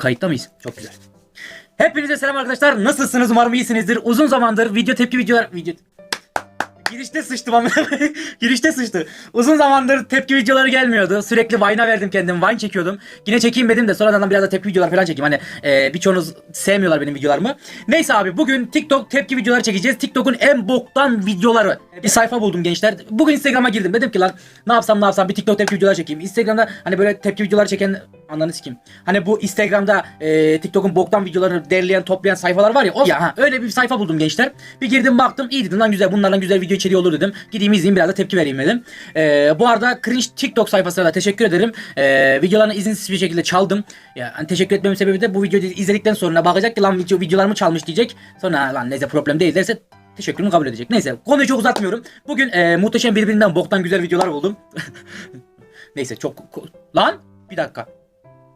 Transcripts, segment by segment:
Kayıtta mıyız? Çok güzel. Hepinize selam arkadaşlar. Nasılsınız? Umarım iyisinizdir. Uzun zamandır video tepki videolar... Video... Girişte sıçtım ama. Girişte sıçtı. Uzun zamandır tepki videoları gelmiyordu. Sürekli Vine'a verdim kendim. Vine çekiyordum. Yine çekeyim dedim de sonradan biraz da tepki videolar falan çekeyim. Hani e, birçoğunuz sevmiyorlar benim videolarımı. Neyse abi bugün TikTok tepki videoları çekeceğiz. TikTok'un en boktan videoları. Bir sayfa buldum gençler. Bugün Instagram'a girdim. Dedim ki lan ne yapsam ne yapsam bir TikTok tepki videoları çekeyim. Instagram'da hani böyle tepki videoları çeken ananı sikeyim. Hani bu Instagram'da e, TikTok'un boktan videolarını derleyen toplayan sayfalar var ya. O ya ha, öyle bir sayfa buldum gençler. Bir girdim baktım iyi dedim lan güzel bunlardan güzel video içeriği olur dedim. Gideyim izleyeyim biraz da tepki vereyim dedim. E, bu arada cringe TikTok sayfasına da teşekkür ederim. E, videolarını izinsiz bir şekilde çaldım. Ya, hani teşekkür etmemin sebebi de bu videoyu izledikten sonra bakacak ki lan video, videolarımı çalmış diyecek. Sonra lan neyse problem değil derse teşekkürümü kabul edecek. Neyse konuyu çok uzatmıyorum. Bugün e, muhteşem birbirinden boktan güzel videolar buldum. neyse çok... Lan bir dakika.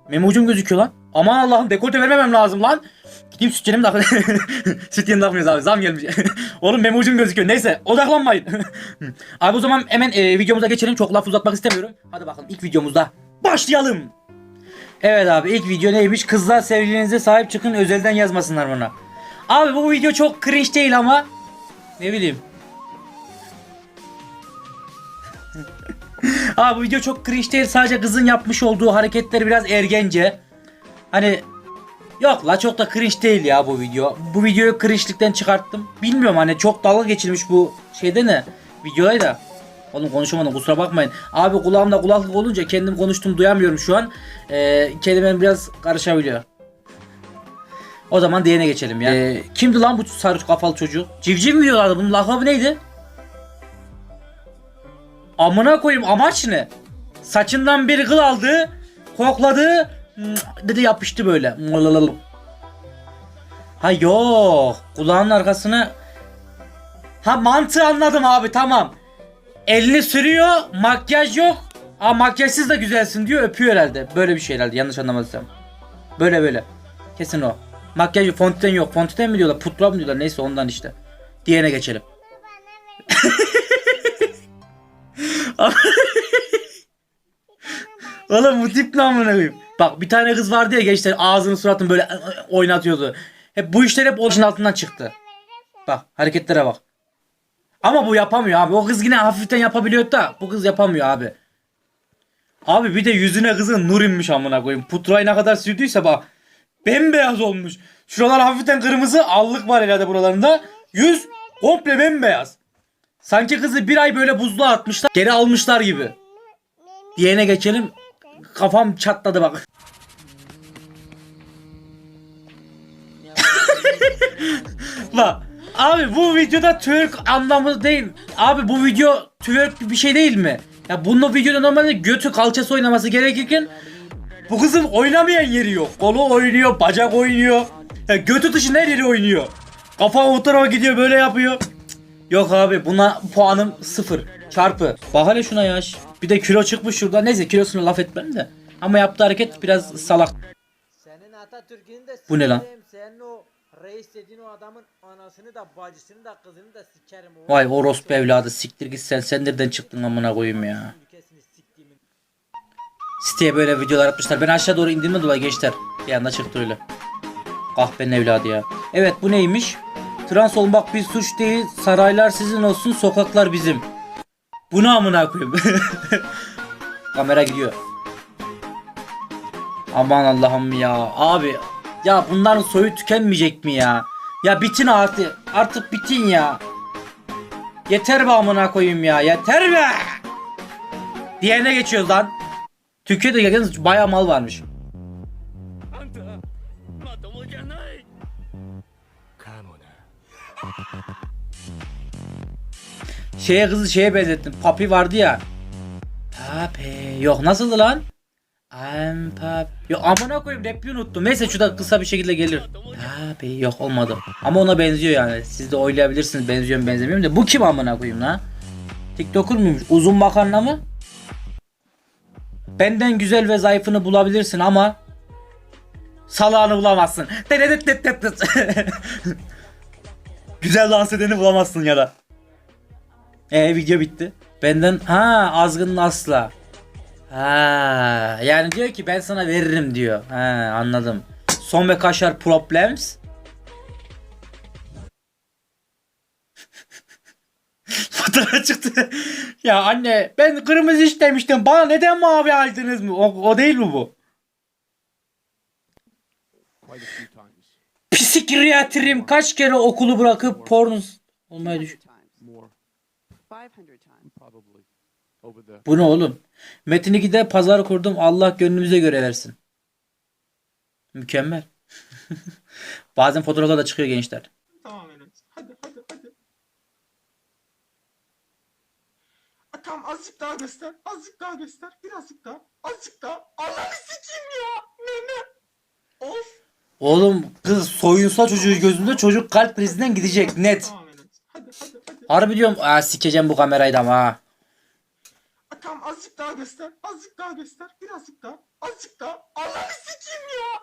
Memucum gözüküyor lan. Aman Allah'ım dekolte vermemem lazım lan. Gideyim süt yenimi de Süt yenimi takmıyoruz abi zam gelmiş. Oğlum memucum gözüküyor. Neyse odaklanmayın. abi o zaman hemen e, videomuza geçelim. Çok laf uzatmak istemiyorum. Hadi bakalım ilk videomuzda başlayalım. Evet abi ilk video neymiş? Kızlar sevgilinize sahip çıkın özelden yazmasınlar bana. Abi bu video çok cringe değil ama ne bileyim. Abi bu video çok cringe değil sadece kızın yapmış olduğu hareketleri biraz ergence. Hani yok la çok da cringe değil ya bu video. Bu videoyu cringe'likten çıkarttım. Bilmiyorum hani çok dalga geçilmiş bu şeyde ne videoya da. Oğlum konuşamadım kusura bakmayın. Abi kulağımda kulaklık olunca kendim konuştum duyamıyorum şu an. Ee, kelimem biraz karışabiliyor. O zaman diğerine geçelim ya. Ee, kimdi lan bu sarı kafalı çocuk? Civciv mi diyorlardı? Bunun lakabı neydi? Amına koyayım amaç ne? Saçından bir kıl aldı, kokladı, dedi yapıştı böyle. Ha yok, kulağının arkasına Ha mantığı anladım abi tamam. Elini sürüyor, makyaj yok. Aa makyajsız da güzelsin diyor, öpüyor herhalde. Böyle bir şey herhalde yanlış anlamadıysam. Böyle böyle. Kesin o. Makyaj fonten yok. Fonten mi diyorlar? Pudra mı diyorlar? Neyse ondan işte. Diğerine geçelim. Oğlum bu tip ne amına koyayım? Bak bir tane kız vardı ya gençler ağzını suratını böyle oynatıyordu. Hep bu işler hep onun altından çıktı. Bak hareketlere bak. Ama bu yapamıyor abi. O kız yine hafiften yapabiliyor da bu kız yapamıyor abi. Abi bir de yüzüne kızın nur inmiş amına koyayım. Putrayı ne kadar sürdüyse bak. Bembeyaz olmuş. Şuralar hafiften kırmızı allık var herhalde buralarında. Yüz komple bembeyaz. Sanki kızı bir ay böyle buzluğa atmışlar. Geri almışlar gibi. Diğerine geçelim. Kafam çatladı bak. Bak. Abi bu videoda twerk anlamı değil. Abi bu video twerk bir şey değil mi? Ya bunun videoda normalde götü kalçası oynaması gerekirken bu kızın oynamayan yeri yok. Kolu oynuyor, bacak oynuyor. Ya götü dışında her yeri oynuyor. Kafa o tarafa gidiyor böyle yapıyor. Yok abi buna puanım sıfır. Çarpı. Bak hele şuna yaş. Bir de kilo çıkmış şurada. Neyse kilosuna laf etmem de. Ama yaptığı hareket biraz salak. Senin Atatürk'ünü de Bu ne lan? Senin o reis dediğin o adamın anasını da bacısını da kızını da sikerim. O Vay orospu evladı siktir git sen. Sen nereden çıktın amına koyayım ya. ülkesini siktiğimin. Siteye böyle videolar atmışlar. Ben aşağı doğru indirme dolayı gençler. Bir anda çıktı öyle. Kahpenin evladı ya. Evet bu neymiş? Trans olmak bir suç değil. Saraylar sizin olsun, sokaklar bizim. Bu ne amına koyayım? Kamera gidiyor. Aman Allah'ım ya. Abi ya bunların soyu tükenmeyecek mi ya? Ya bitin artık. Artık bitin ya. Yeter be amına koyayım ya. Yeter be. Diğerine geçiyoruz lan. Türkiye'de yalnız bayağı mal varmış. Şeye kızı şeye benzettim. Papi vardı ya. Papi. Yok nasıldı lan? I'm papi. Yok amına koyayım repliği unuttum. Neyse şurada kısa bir şekilde gelir. Papi. Yok olmadı. Ama ona benziyor yani. Siz de oylayabilirsiniz benziyor mu benzemiyor mu de. Bu kim amına koyayım lan? TikToker muymuş? Uzun makarna mı? Benden güzel ve zayıfını bulabilirsin ama salağını bulamazsın. güzel dans edeni bulamazsın ya da. E video bitti. Benden ha azgının asla. Ha yani diyor ki ben sana veririm diyor. Ha anladım. Son ve kaşar problems. Fotoğraf çıktı. ya anne ben kırmızı istemiştim. Bana neden mavi aldınız mı? O, o değil mi bu? Psikiyatrim kaç kere okulu bırakıp porno olmaya düş. Bu ne oğlum? Metin 2'de pazar kurdum. Allah gönlümüze göre versin. Mükemmel. Bazen fotoğraflar da çıkıyor gençler. Tamam Enes. Hadi hadi hadi. Ha, Tamam azıcık daha göster. Azıcık daha göster. Birazcık daha. Azıcık daha. Ananı sikeyim ya. Ne? Of. Oğlum kız soyunsa çocuğu gözünde çocuk kalp krizinden gidecek net. Tamam Enes. Hadi hadi hadi. Harbi diyorum aa sikeceğim bu kamerayı da ama ha. Tamam azıcık daha göster. Azıcık daha göster. Birazcık daha. Azıcık daha. Ananı sikeyim ya.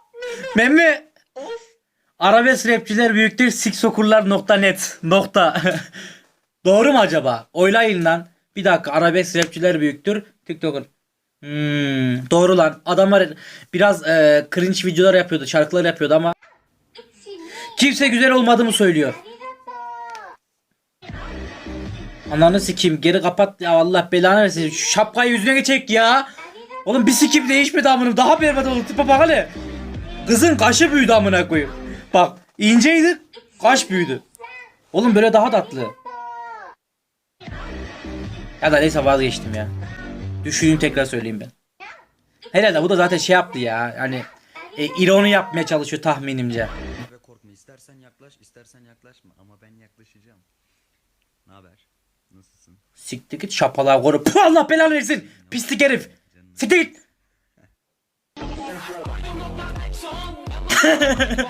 Ne? Memmi Of. arabesk rapçiler büyüktür siksokurlar.net nokta. Doğru mu acaba? Oylayın lan. Bir dakika arabesk rapçiler büyüktür TikToker. Hmm, doğru lan. Adamlar biraz e, cringe videolar yapıyordu, şarkılar yapıyordu ama kimse güzel olmadığımı söylüyor. Ananı sikeyim geri kapat ya Allah belanı versin. Şu şapkayı yüzüne çek ya. Oğlum bir sikim değişmedi amınım. Daha berbat oldu. Tipe bak hele. Kızın kaşı büyüdü amına koyayım. Bak inceydi kaş büyüdü. Oğlum böyle daha tatlı. Ya da neyse vazgeçtim ya. Düşüneyim tekrar söyleyeyim ben. Herhalde bu da zaten şey yaptı ya. Hani e, ironi yapmaya çalışıyor tahminimce. ve korkma. İstersen yaklaş, istersen yaklaşma. Ama ben yaklaşacağım. Ne haber? Nasılsın? Siktir git şapalığa koru. Puh, Allah belanı versin. Pislik herif. Siktir git.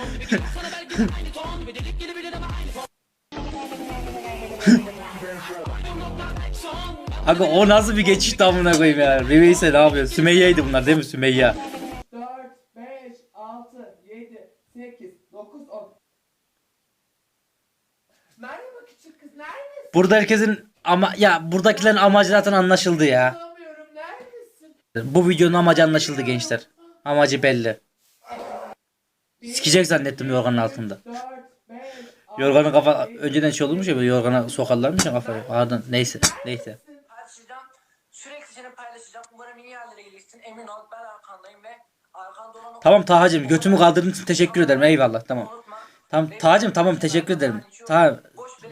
Abi o nasıl bir geçiş amına koyayım ya. Riveyse ne yapıyor? Sümeyye'ydi bunlar değil mi Sümeyye? 4, 5, 6, 7, 8, 9, 10. Merhaba küçük kız neredesin? Burada herkesin ama ya buradakilerin amacı zaten anlaşıldı ya. Bu videonun amacı anlaşıldı gençler. Amacı belli. Sikecek zannettim yorganın altında. 4, 5, 6, Yorganın kafa önceden şey olmuş ya böyle yorgana sokarlarmış ya kafayı. Pardon neyse neyse. Tamam Taha'cığım götümü kaldırdığın için teşekkür ederim eyvallah tamam. Tamam Taha'cığım tamam teşekkür ederim. Tamam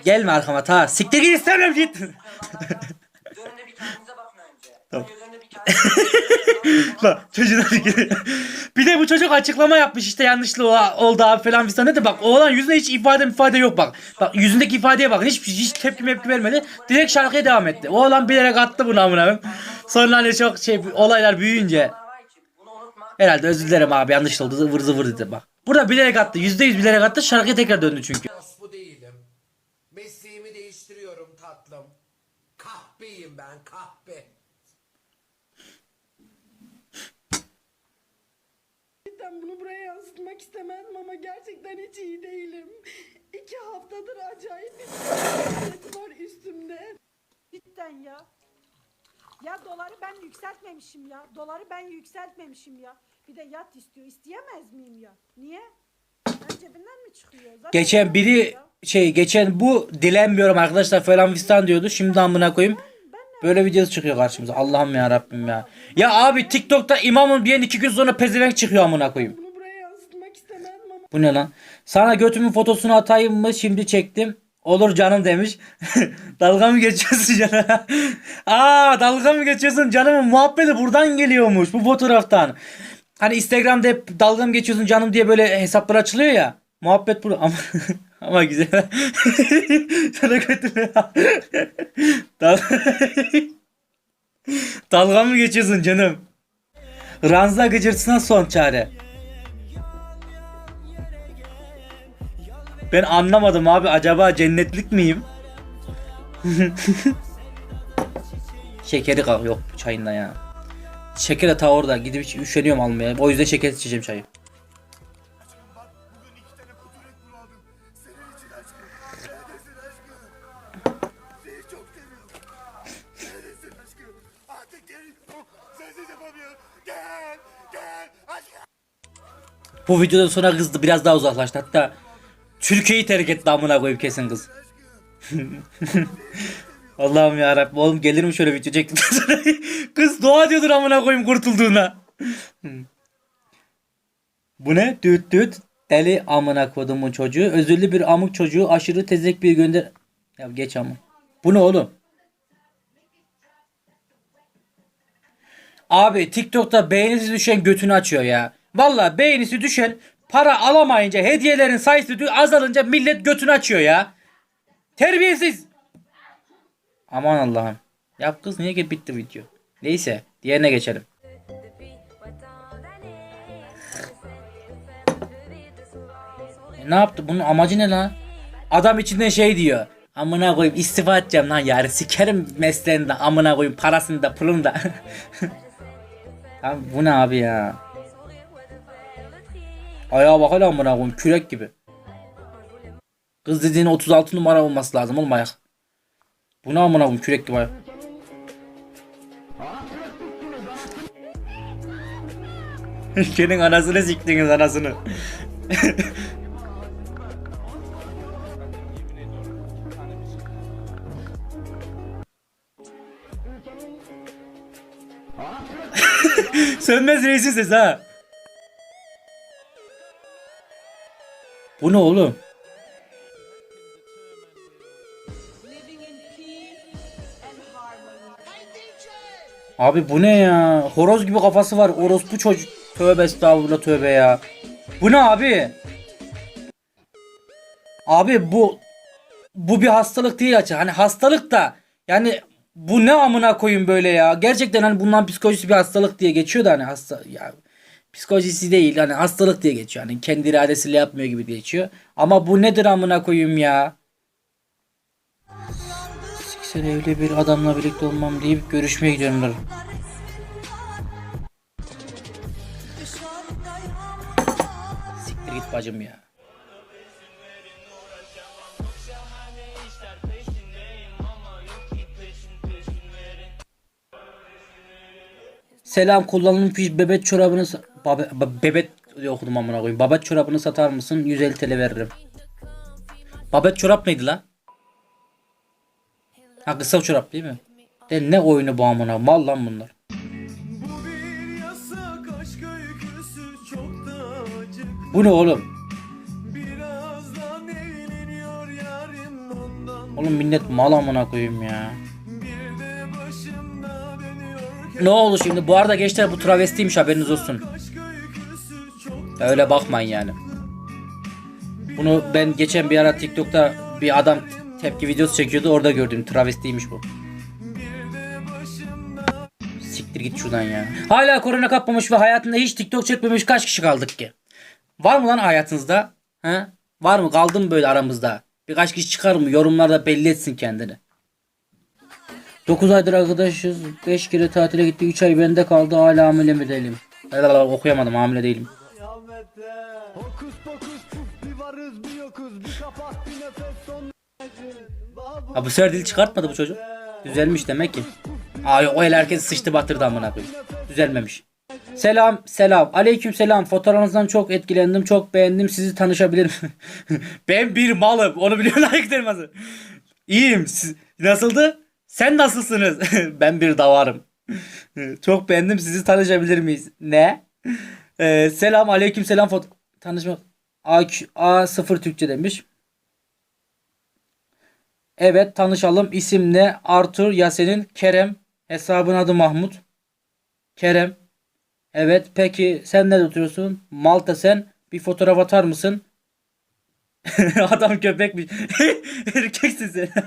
gelme arkama Taha. Siktir git istemiyorum git. Dönünde bir kendinize bakın önce. Tamam. Bir kendinize Bak çocuğun Bir de bu çocuk açıklama yapmış işte yanlışlığı oldu abi falan fistan dedi. Bak oğlan yüzünde hiç ifade ifade yok bak. Bak yüzündeki ifadeye bak. Hiç, hiç tepki mepki vermedi. Direkt şarkıya devam etti. Oğlan bilerek attı bunu amına. Sonra hani çok şey olaylar büyüyünce herhalde özür dilerim abi yanlış oldu zıvır zıvır dedi bak. Burada bilerek attı. Yüzde yüz bilerek attı. Şarkıya tekrar döndü çünkü. Mesleğimi değiştiriyorum tatlım. Kahpeyim ben kahpe. Gerçekten bunu buraya yansıtmak istemezdim ama gerçekten hiç iyi değilim. İki haftadır acayip bir stres var üstümde. Cidden ya. Ya doları ben yükseltmemişim ya. Doları ben yükseltmemişim ya. Bir de yat istiyor. İsteyemez miyim ya? Niye? Ben cebinden mi çıkıyor? Zaten Geçen biri şey geçen bu dilenmiyorum arkadaşlar falan fistan diyordu. Şimdi amına koyayım. Böyle videosu çıkıyor karşımıza. Allah'ım ya Rabbim ya. Ya abi TikTok'ta imamım diyen iki gün sonra pezevenk çıkıyor amına koyayım. Bunu buraya yansıtmak istemezdim ama Bu ne lan? Sana götümün fotosunu atayım mı? Şimdi çektim. Olur canım demiş. dalga mı geçiyorsun canım? Aa dalga mı geçiyorsun canımın muhabbeti buradan geliyormuş bu fotoğraftan. Hani Instagram'da hep dalga mı geçiyorsun canım diye böyle hesaplar açılıyor ya. Muhabbet bu ama ama güzel. Sana götümü Dal- dalga mı geçiyorsun canım? Ranza gıcırtısına son çare. Ben anlamadım abi acaba cennetlik miyim? Şekeri kal yok çayında ya. Şeker de ta orada gidip üşeniyorum almaya. O yüzden şeker içeceğim çayı. Bu videodan sonra kız biraz daha uzaklaştı. Hatta Türkiye'yi terk etti amına koyayım kesin kız. Allah'ım ya Rabbim oğlum gelir mi şöyle sonra kız dua diyordur amına koyayım kurtulduğuna. Bu ne? Düt düt. Deli amına kodumun çocuğu. Özürlü bir amık çocuğu. Aşırı tezek bir gönder... Ya geç ama. Bu ne oğlum? Abi TikTok'ta beğenisi düşen götünü açıyor ya. Valla beğenisi düşen para alamayınca hediyelerin sayısı azalınca millet götünü açıyor ya. Terbiyesiz. Aman Allah'ım. Ya kız niye ki bitti video. Neyse diğerine geçelim. E, ne yaptı? Bunun amacı ne lan? Adam içinden şey diyor. Amına koyayım istifa edeceğim lan yarın sikerim mesleğini de amına koyayım parasını da pulunu da. abi bu ne abi ya? Ayağa bak hele amına koyayım kürek gibi. Kız dediğin 36 numara olması lazım oğlum ayak. Bu ne amına koyayım kürek gibi ayak. Ülkenin anasını siktiniz anasını. Sönmez reisin ha. Bu ne oğlum? Abi bu ne ya? Horoz gibi kafası var. Orospu çocuk. Tövbe estağfurullah tövbe ya. Bu ne abi? Abi bu bu bir hastalık değil açı. Hani hastalık da yani bu ne amına koyun böyle ya. Gerçekten hani bundan psikolojisi bir hastalık diye geçiyor da hani hasta ya psikolojisi değil hani hastalık diye geçiyor. Hani kendi iradesiyle yapmıyor gibi geçiyor. Ama bu nedir amına koyayım ya? Siksen evli bir adamla birlikte olmam deyip görüşmeye gidiyorlar. Siktir git bacım ya. Selam kullanılmış bebek çorabını babe, ba- bebek okudum amına koyayım. Babet çorabını satar mısın? 150 TL veririm. Babet çorap neydi lan? Ha kısa çorap değil mi? De ne oyunu bu amına mal lan bunlar. Bu ne oğlum? Oğlum millet mal amına koyayım ya. Ne oldu şimdi? Bu arada gençler bu travestiymiş haberiniz olsun. Öyle bakmayın yani. Bunu ben geçen bir ara TikTok'ta bir adam tepki videosu çekiyordu orada gördüm travestiymiş bu. Siktir git şuradan ya. Hala korona kapmamış ve hayatında hiç TikTok çekmemiş kaç kişi kaldık ki? Var mı lan hayatınızda? He? Var mı? Kaldı mı böyle aramızda? Birkaç kişi çıkar mı? Yorumlarda belli etsin kendini. 9 aydır arkadaşız. 5 kere tatile gitti. 3 ay bende kaldı. Hala hamile mi değilim? Okuyamadım. Hamile değilim. Ha bu sefer dil çıkartmadı bu çocuk. Düzelmiş demek ki. Yok o el herkes sıçtı batırdı amına koyayım. Düzelmemiş. Selam selam. Aleyküm selam. Fotoğrafınızdan çok etkilendim. Çok beğendim. Sizi tanışabilirim. ben bir malım. Onu biliyor layık denmesi. İyiyim. Siz, nasıldı? Sen nasılsınız? ben bir davarım. çok beğendim. Sizi tanışabilir miyiz? Ne? Ee, selam aleyküm selam. Foto tanışmak. A, A0 Türkçe demiş. Evet tanışalım. İsim ne? Arthur, Yasemin, Kerem. Hesabın adı Mahmut. Kerem. Evet peki sen nerede oturuyorsun? Malta sen. Bir fotoğraf atar mısın? Adam köpekmiş. Erkeksin sen.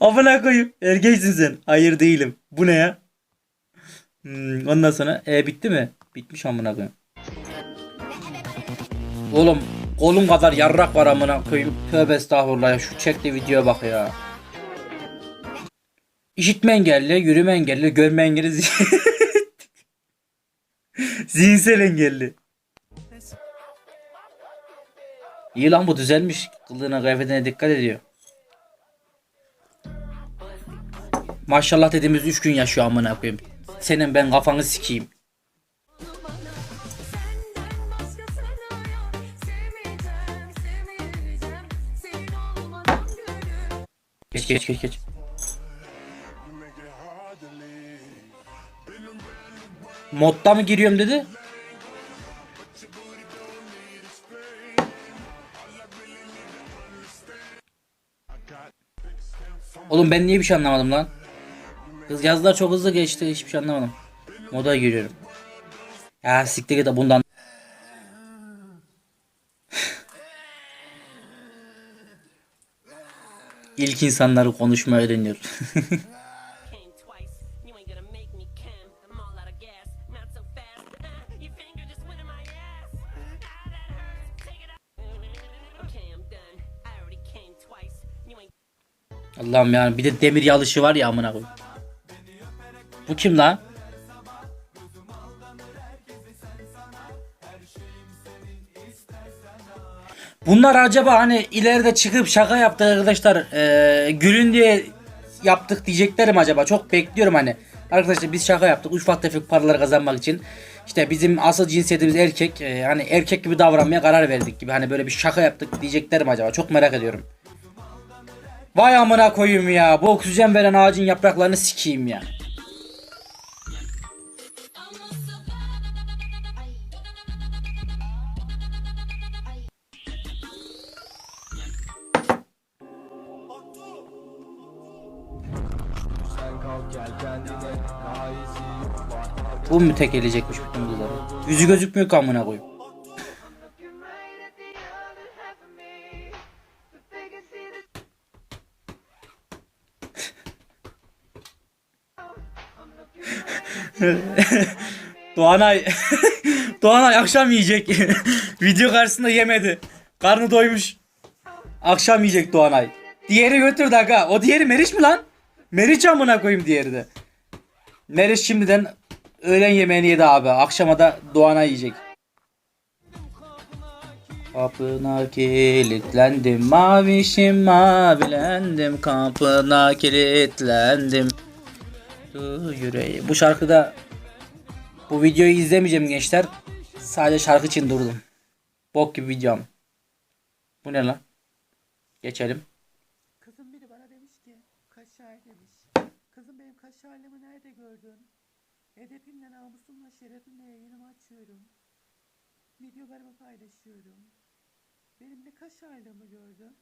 Amına koyayım. Erkeksin sen. Hayır değilim. Bu ne ya? Hmm, ondan sonra e bitti mi? Bitmiş amına koyayım. Oğlum kolum kadar yarrak var amına koyayım. Tövbe estağfurullah ya. Şu çektiği videoya bak ya. İşitme engelli, yürüme engelli, görme engelli, zihin- zihinsel engelli. İyi lan bu düzelmiş. Kılığına kıyafetine dikkat ediyor. Maşallah dediğimiz 3 gün yaşıyor amına koyayım. Senin ben kafanı sikeyim. Geç geç geç geç. Modda mı giriyorum dedi? Oğlum ben niye bir şey anlamadım lan? Kız yazılar çok hızlı geçti hiçbir şey anlamadım. Moda giriyorum. Ya siktir git bundan. İlk insanları konuşmayı öğreniyor. Allah'ım yani bir de demir yalışı var ya amına koyayım. Bu kim lan? Bunlar acaba hani ileride çıkıp şaka yaptı arkadaşlar eee, gülün diye yaptık diyecekler mi acaba? Çok bekliyorum hani. Arkadaşlar biz şaka yaptık ufak tefek paralar kazanmak için. İşte bizim asıl cinsiyetimiz erkek. eee, hani erkek gibi davranmaya karar verdik gibi. Hani böyle bir şaka yaptık diyecekler mi acaba? Çok merak ediyorum. Vay amına koyayım ya. Bu oksijen veren ağacın yapraklarını sikeyim ya. Bu mu tek eleyecekmiş bütün kızları? Yüzü gözükmüyor ki amına koyayım. Doğanay Doğanay akşam yiyecek. Video karşısında yemedi. Karnı doymuş. Akşam yiyecek Doğanay. Diğeri götürdü aga. O diğeri Meriç mi lan? Meriç amına koyayım diğeri de. Meriç şimdiden öğlen yemeğini yedi abi. Akşama da Doğanay yiyecek. Kapına kilitlendim mavişim mavilendim kapına kilitlendim. Yüreği. Bu şarkıda bu videoyu izlemeyeceğim gençler. Sadece şarkı için durdum. Bok gibi videom. Bu ne lan? Geçelim. Kızım biri bana demiş ki kaşar demiş. Kızım benim kaşarlığımı nerede gördün? Edepimle, namusumla, şerefimle yayınımı açıyorum. Videolarımı paylaşıyorum. Benim ne kaşarlığımı gördün?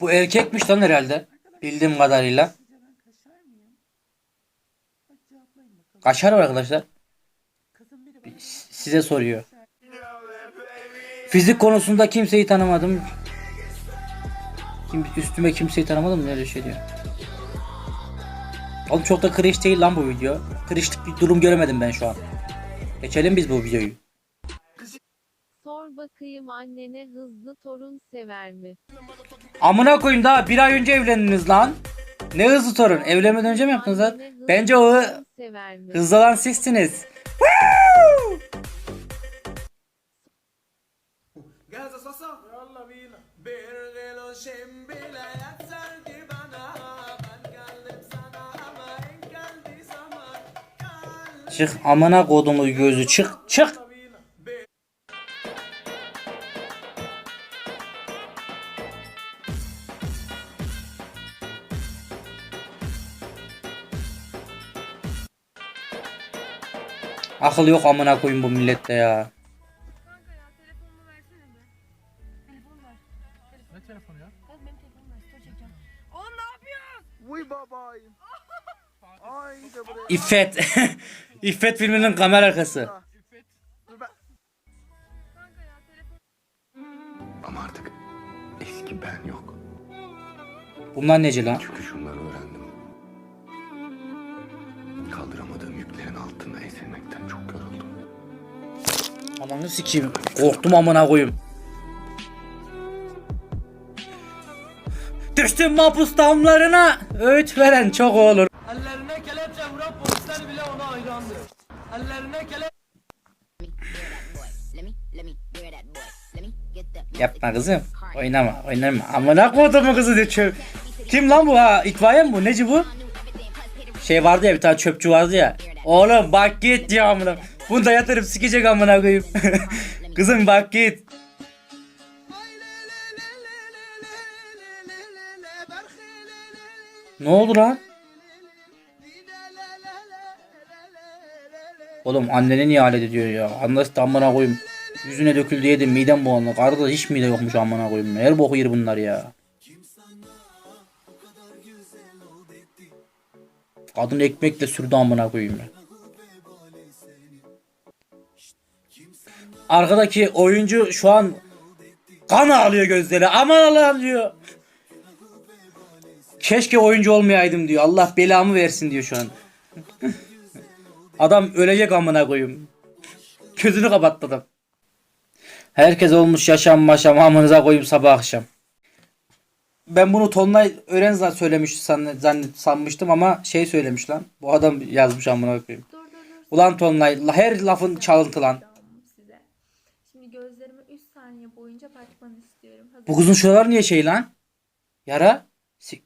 Bu erkekmiş lan herhalde. Bildiğim kadarıyla. kaşar var arkadaşlar. Size soruyor. Fizik konusunda kimseyi tanımadım. Kim, üstüme kimseyi tanımadım öyle şey diyor. Oğlum çok da cringe değil lan bu video. Cringe'lik bir durum göremedim ben şu an. Geçelim biz bu videoyu. Bakayım annene hızlı torun sever mi? Amına koyayım daha bir ay önce evlendiniz lan. Ne hızlı torun. Evlenmeden önce mi yaptınız lan? Bence o hızlı olan sizsiniz. Çık amına kodumu gözü çık çık. Akıl yok amına koyayım bu millette ya. İffet. İffet filminin kamera arkası. Ama artık eski ben yok. Bunlar neci lan? Çünkü Ananı sikeyim. Korktum amına koyayım. Düştüm mahpus damlarına. Öğüt veren çok olur. Ellerine kelepçe vuran polisler bile ona hayrandır. Ellerine kelepçe Yapma kızım. Oynama oynama. Amına kodumu kızı diye çöp. Kim lan bu ha? İtfaiye mi bu? Neci bu? Şey vardı ya bir tane çöpçü vardı ya. Oğlum bak git ya amına. Bunu da yatırıp sikecek amına koyayım. kızım bak git. Ne oldu lan? Oğlum annene niye alet ediyor ya? De amına koyayım. Yüzüne döküldü yedim midem bulandı. Karıda hiç mide yokmuş amına koyayım. Her boku yer bunlar ya. Kadın ekmekle sürdü amına koyayım ya. Arkadaki oyuncu şu an kan ağlıyor gözleri. Aman Allah'ım diyor. Keşke oyuncu olmayaydım diyor. Allah belamı versin diyor şu an. Adam ölecek amına koyayım. Gözünü kapattı adam. Herkes olmuş yaşam maşam amınıza koyayım sabah akşam. Ben bunu Tonlay Ören zan- söylemiş zannet sanmıştım ama şey söylemiş lan. Bu adam yazmış amına koyayım. Ulan Tonlay la- her lafın çalıntı lan. size. Şimdi gözlerimi 3 saniye boyunca bakmanı istiyorum. Hazır Bu kızın şuralar niye şey lan? Yara? Si-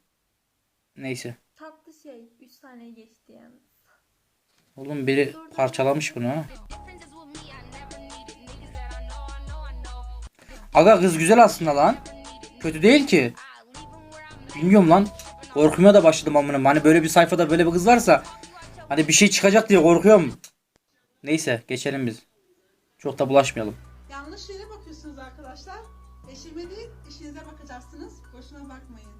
Neyse. Tatlı şey 3 saniye geçti yani. Oğlum biri parçalamış bunu ha. Aga kız güzel aslında lan. Kötü değil ki. Bilmiyorum lan. Korkmaya da başladım amına. Hani böyle bir sayfada böyle bir kız varsa hani bir şey çıkacak diye korkuyorum. Neyse geçelim biz. Çok da bulaşmayalım. Yanlış yere bakacaksınız. Boşuna bakmayın.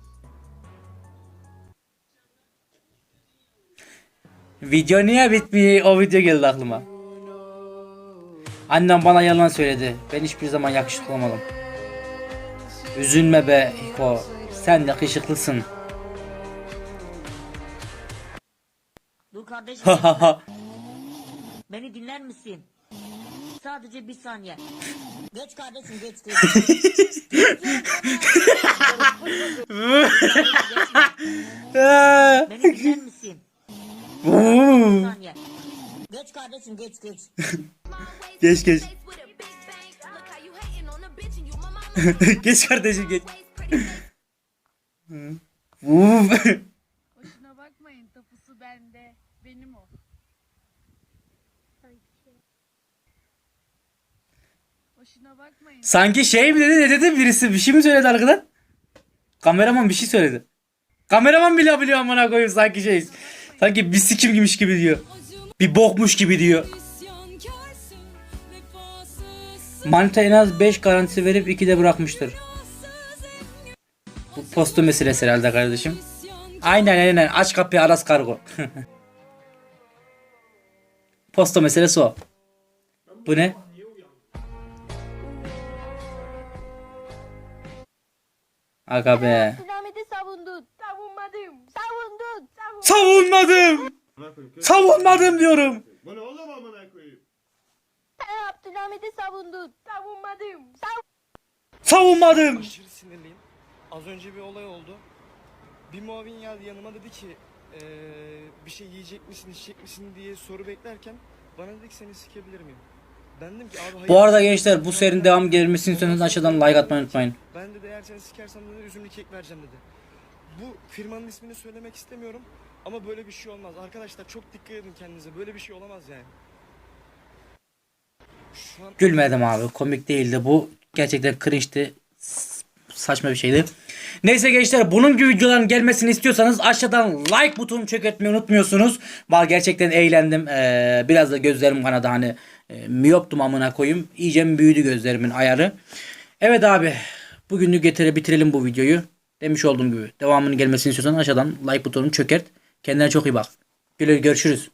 Video niye bitmiyor? O video geldi aklıma. Annem bana yalan söyledi. Ben hiçbir zaman yakışıklı olmadım. Üzülme be Hiko. Sen yakışıklısın. Dur kardeşim. Beni dinler misin? Sadece bir saniye. Geç kardeşim geç geç. Beni dinler misin? Bir saniye. Geç kardeşim geç geç. geç geç. geç kardeşim geç. Uf. Boşuna bakmayın tapusu bende. Benim o. Boşuna bakmayın. Sanki şey mi dedi ne dedi birisi bir şey mi söyledi arkadan? Kameraman bir şey söyledi. Kameraman bile biliyor amına koyayım sanki şey. Sanki bir sikim gibiymiş gibi diyor. Bir bokmuş gibi diyor. Manita en az 5 garantisi verip 2 de bırakmıştır. Bu postu meselesi herhalde kardeşim. Aynen aynen aç kapıyı Aras Kargo. Posta meselesi o. Bu ne? Aga be. Dinamiti savundun. Savunmadım. Savundun. Savunmadım. Savunmadım diyorum. Bu ne oğlum amına koyayım? Sen Abdülhamit'i savundun. Savunmadım. Sav Savunmadım. Aşırı sinirliyim. Az önce bir olay oldu. Bir muavin geldi yanıma dedi ki eee, bir şey yiyecek misin içecek misin diye soru beklerken bana dedi ki seni sikebilir miyim? Ki abi. Bu arada gençler bu serinin devam gelmesini istiyorsanız aşağıdan like atmayı unutmayın. Ben de eğer seni sikersem dedi üzümlü kek vereceğim dedi. Bu firmanın ismini söylemek istemiyorum ama böyle bir şey olmaz. Arkadaşlar çok dikkat edin kendinize. Böyle bir şey olamaz yani. An Gülmedim abi. Komik değildi bu. Gerçekten cringe'ti. S- Saçma bir şeydi. Neyse gençler bunun gibi videoların gelmesini istiyorsanız aşağıdan like butonunu çökertmeyi unutmuyorsunuz. Var gerçekten eğlendim. Ee, biraz da gözlerim kanadı hani e, miyoptum amına koyayım. İyice büyüdü gözlerimin ayarı. Evet abi. Bugünlük getire bitirelim bu videoyu. Demiş olduğum gibi devamının gelmesini istiyorsan aşağıdan like butonunu çökert. Kendine çok iyi bak. Güle görüşürüz.